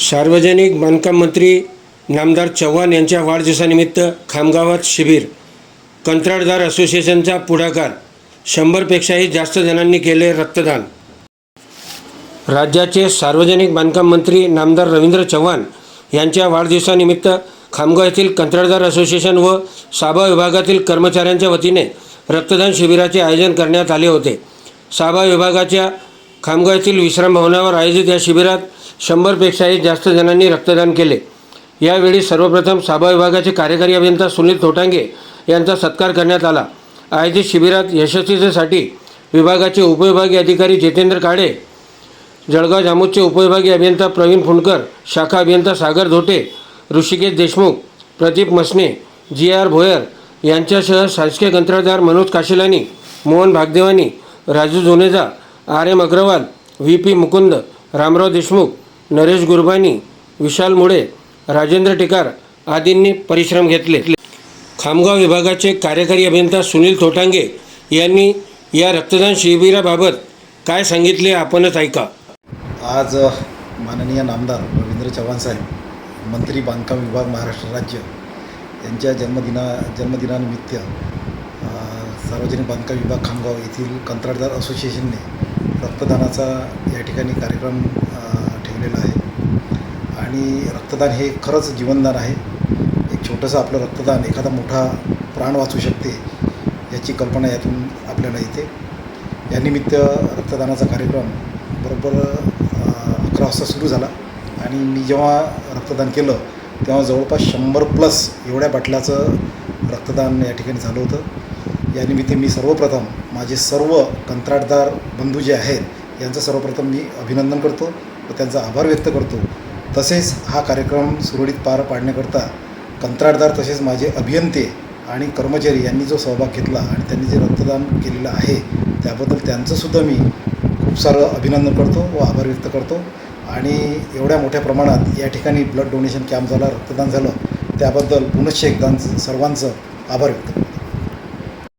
सार्वजनिक बांधकाम मंत्री नामदार चव्हाण यांच्या वाढदिवसानिमित्त खामगावात शिबिर. कंत्राटदार असोसिएशनचा पुढाकार. शंभरपेक्षाही जास्त जणांनी केले रक्तदान. राज्याचे सार्वजनिक बांधकाम मंत्री नामदार रवींद्र चव्हाण यांच्या वाढदिवसानिमित्त खामगाव येथील कंत्राटदार असोसिएशन व साबा विभागातील कर्मचाऱ्यांच्या वतीने रक्तदान शिबिराचे आयोजन करण्यात आले होते. साबा विभागाच्या खामगाव येथील विश्राम भवनावर आयोजित या शिबिरात शंभरपेक्षाही जास्त जणांनी रक्तदान केले. यावेळी सर्वप्रथम साबा विभागाचे कार्यकारी अभियंता सुनील थोटांगे यांचा सत्कार करण्यात आला. आयोजित शिबिरात यशस्वीतेसाठी विभागाचे उपविभागीय अधिकारी जितेंद्र काळे जळगाव जामोदचे उपविभागीय अभियंता प्रवीण फुंडकर शाखा अभियंता सागर धोटे ऋषिकेश देशमुख प्रदीप मसने जी आर भोयर यांच्यासह शासकीय कंत्राटदार Manoj Kashilani Mohan Bhagdevani Raju Joneja R M Agarwal V P Mukund Ramrao Deshmukh Naresh Gurbani Vishal Mule Rajendra Tikar आदींनी परिश्रम घेतले. खामगाव विभागाचे कार्यकारी अभियंता सुनील थोटांगे यांनी या रक्तदान शिबिराबाबत काय सांगितले आपणच ऐका. आज माननीय नामदार रवींद्र चव्हाण साहेब मंत्री बांधकाम विभाग महाराष्ट्र राज्य यांच्या जन्मदिना जन्मदिनानिमित्त सार्वजनिक बांधकाम विभाग खामगाव येथील कंत्राटदार असोसिएशनने रक्तदानाचा या ठिकाणी कार्यक्रम आणि रक्तदान हे खरंच जीवनदान आहे. एक छोटंसं आपलं रक्तदान एखादा मोठा प्राण वाचू शकते याची कल्पना यातून आपल्याला येते. यानिमित्त रक्तदानाचा कार्यक्रम बरोबर अकरा वाजता सुरू झाला आणि मी जेव्हा रक्तदान केलं तेव्हा जवळपास शंभर प्लस एवढ्या बाटल्याचं रक्तदान या ठिकाणी झालं होतं. यानिमित्त मी सर्वप्रथम माझे सर्व कंत्राटदार बंधू जे आहेत यांचं सर्वप्रथम मी अभिनंदन करतो व त्यांचा आभार व्यक्त करतो. तसेच हा कार्यक्रम सुरळीत पार पाडण्याकरता कंत्राटदार तसेच माझे अभियंते आणि कर्मचारी यांनी जो सहभाग घेतला आणि त्यांनी जे रक्तदान केलेलं आहे त्याबद्दल त्यांचंसुद्धा मी खूप सारं अभिनंदन करतो व आभार व्यक्त करतो. आणि एवढ्या मोठ्या प्रमाणात या ठिकाणी ब्लड डोनेशन कॅम्प झाला रक्तदान झालं त्याबद्दल पुनश्च एकदा सर्वांचं आभार व्यक्त करतो.